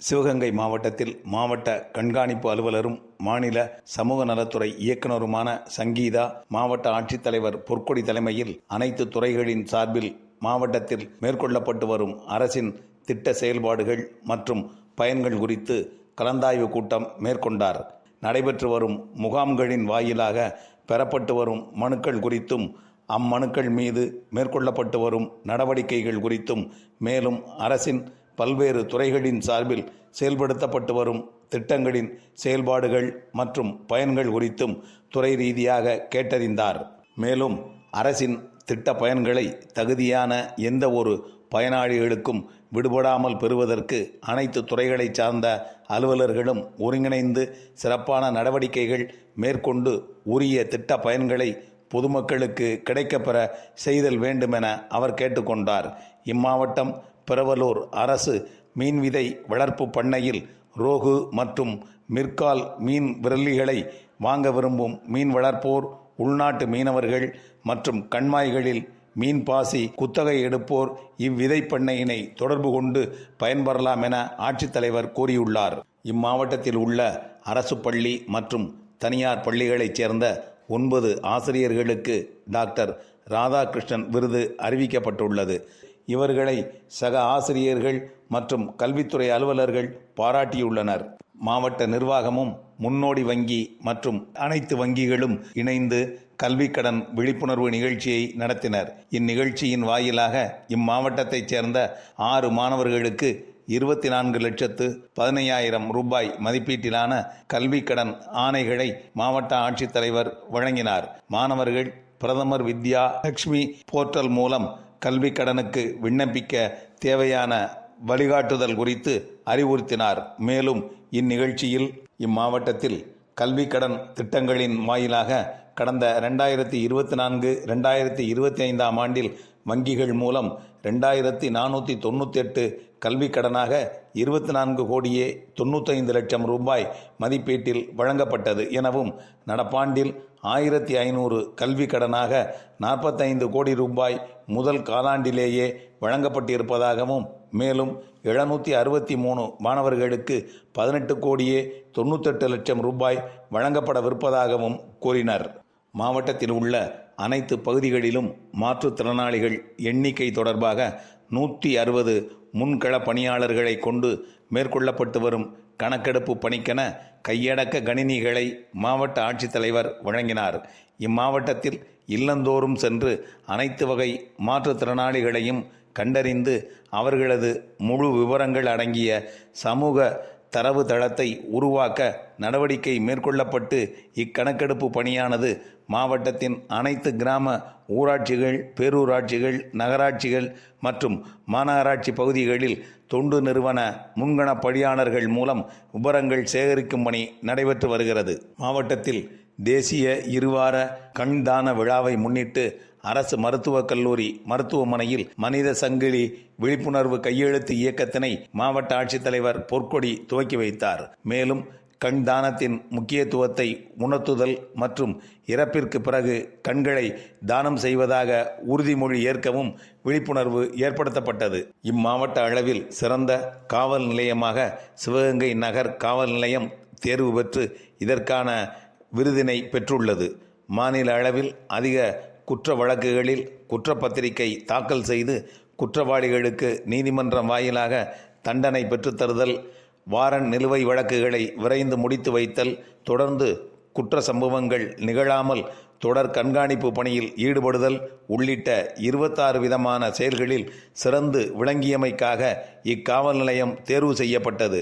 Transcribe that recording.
சிவகங்கை மாவட்டத்தில் மாவட்ட கண்காணிப்பு அலுவலரும் மாநில சமூக நலத்துறை இயக்குனருமான சங்கீதா மாவட்ட ஆட்சித்தலைவர் பொற்கொடி தலைமையில் அனைத்து துறைகளின் சார்பில் மாவட்டத்தில் மேற்கொள்ளப்பட்டு வரும் அரசின் திட்ட செயல்பாடுகள் மற்றும் பயன்கள் குறித்து கலந்தாய்வு கூட்டம் மேற்கொண்டார். நடைபெற்று வரும் முகாம்களின் வாயிலாக பெறப்பட்டு வரும் மனுக்கள் குறித்தும் அம்மனுக்கள் மீது மேற்கொள்ளப்பட்டு வரும் நடவடிக்கைகள் குறித்தும் மேலும் அரசின் பல்வேறு துறைகளின் சார்பில் செயல்படுத்தப்பட்டு வரும் திட்டங்களின் செயல்பாடுகள் மற்றும் பயன்கள் குறித்தும் துறை ரீதியாக கேட்டறிந்தார். மேலும் அரசின் திட்ட பயன்களை தகுதியான எந்த ஒரு பயனாளிகளுக்கும் விடுபடாமல் பெறுவதற்கு அனைத்து துறைகளை சார்ந்த அலுவலர்களும் ஒருங்கிணைந்து சிறப்பான நடவடிக்கைகள் மேற்கொண்டு உரிய திட்ட பயன்களை பொதுமக்களுக்கு கிடைக்கப்பெற செய்தல் வேண்டுமென அவர் கேட்டுக்கொண்டார். இம்மாவட்டம் பெரவலூர் அரசு மீன்விதை வளர்ப்பு பண்ணையில் ரோகு மற்றும் மிர்கால் மீன் விரலிகளை வாங்க விரும்பும் மீன் வளர்ப்போர் உள்நாட்டு மீனவர்கள் மற்றும் கண்மாய்களில் மீன் பாசி குத்தகை எடுப்போர் இவ்விதை பண்ணையினை தொடர்பு கொண்டு பயன்பெறலாம் என ஆட்சித்தலைவர் கூறியுள்ளார். இம்மாவட்டத்தில் உள்ள அரசு பள்ளி மற்றும் தனியார் பள்ளிகளைச் சேர்ந்த ஒன்பது ஆசிரியர்களுக்கு டாக்டர் ராதாகிருஷ்ணன் விருது அறிவிக்கப்பட்டுள்ளது. இவர்களை சக ஆசிரியர்கள் மற்றும் கல்வித்துறை அலுவலர்கள் பாராட்டியுள்ளனர். மாவட்ட நிர்வாகமும் முன்னோடி வங்கி மற்றும் அனைத்து வங்கிகளும் இணைந்து கல்விக்கடன் விழிப்புணர்வு நிகழ்ச்சியை நடத்தினர். இந்நிகழ்ச்சியின் வாயிலாக இம்மாவட்டத்தைச் சேர்ந்த ஆறு மாணவர்களுக்கு இருபத்தி நான்கு லட்சத்து பதினையாயிரம் ரூபாய் மதிப்பீட்டிலான கல்விக்கடன் ஆணைகளை மாவட்ட ஆட்சித்தலைவர் வழங்கினார். மாணவர்கள் பிரதமர் வித்யா லட்சுமி போர்ட்டல் மூலம் கல்வி கடனுக்கு விண்ணப்பிக்க தேவையான வழிகாட்டுதல் குறித்து அறிவுறுத்தினார். மேலும் இந்நிகழ்ச்சியில் இம்மாவட்டத்தில் கல்வி கடன் திட்டங்களின் வாயிலாக கடந்த ரெண்டாயிரத்தி இருபத்தி நான்கு ரெண்டாயிரத்தி இருபத்தி ஐந்தாம் ஆண்டில் வங்கிகள் மூலம் ரெண்டாயிரத்தி நானூற்றி தொண்ணூற்றி எட்டு கல்வி கடனாக இருபத்தி நான்கு கோடியே தொண்ணூத்தைந்து லட்சம் ரூபாய் மதிப்பீட்டில் வழங்கப்பட்டது எனவும் நடப்பாண்டில் ஆயிரத்தி ஐநூறு கல்வி கடனாக நாற்பத்தைந்து கோடி ரூபாய் முதல் காலாண்டிலேயே வழங்கப்பட்டிருப்பதாகவும் மேலும் எழுநூற்றி அறுபத்தி மூணு மாணவர்களுக்கு பதினெட்டு கோடியே தொண்ணூத்தெட்டு லட்சம் ரூபாய் வழங்கப்படவிருப்பதாகவும் கூறினர். மாவட்டத்தில் உள்ள அனைத்து பகுதிகளிலும் மாற்றுத்திறனாளிகள் எண்ணிக்கை தொடர்பாக நூற்றி அறுபது முன்கள பணியாளர்களை கொண்டு மேற்கொள்ளப்பட்டு வரும் கணக்கெடுப்பு பணிக்கென கையடக்க கணினிகளை மாவட்ட ஆட்சித்தலைவர் வழங்கினார். இம்மாவட்டத்தில் இல்லந்தோறும் சென்று அனைத்து வகை மாற்றுத்திறனாளிகளையும் கண்டறிந்து அவர்களது முழு விவரங்கள் அடங்கிய சமூக தரவு தளத்தை உருவாக்க நடவடிக்கை மேற்கொள்ளப்பட்டு இக்கணக்கெடுப்பு பணியானது மாவட்டத்தின் அனைத்து கிராம ஊராட்சிகள் பேரூராட்சிகள் நகராட்சிகள் மற்றும் மாநகராட்சி பகுதிகளில் தொண்டு நிறுவன முன்கண பணியாளர்கள் மூலம் விபரங்கள் சேகரிக்கும் பணி நடைபெற்று வருகிறது. மாவட்டத்தில் தேசிய இருவார கண்தான விழாவை முன்னிட்டு அரசு மருத்துவக் கல்லூரி மருத்துவமனையில் மனித சங்கிலி விழிப்புணர்வு கையெழுத்து இயக்கத்தினை மாவட்ட ஆட்சித்தலைவர் பொற்கொடி துவக்கி வைத்தார். மேலும் கண் தானத்தின் முக்கியத்துவத்தை உணர்த்துதல் மற்றும் இறப்பிற்கு பிறகு கண்களை தானம் செய்வதாக உறுதிமொழி ஏற்கவும் விழிப்புணர்வு ஏற்படுத்தப்பட்டது. இம்மாவட்ட அளவில் சிறந்த காவல் நிலையமாக சிவகங்கை நகர் காவல் நிலையம் தேர்வு பெற்று இதற்கான விருதினை பெற்றுள்ளது. மாநில அளவில் அதிக குற்ற வழக்குகளில் குற்றப்பத்திரிகை தாக்கல் செய்து குற்றவாளிகளுக்கு நீதிமன்றம் வாயிலாக தண்டனை பெற்றுத்தருதல் வாரன் நிலுவை வழக்குகளை விரைந்து முடித்து வைத்தல் தொடர்ந்து குற்ற சம்பவங்கள் நிகழாமல் தொடர் கண்காணிப்பு பணியில் ஈடுபடுதல் உள்ளிட்ட இருபத்தாறு விதமான செயல்களில் சிறந்து விளங்கியமைக்காக இக்காவல் நிலையம் தேர்வு செய்யப்பட்டது.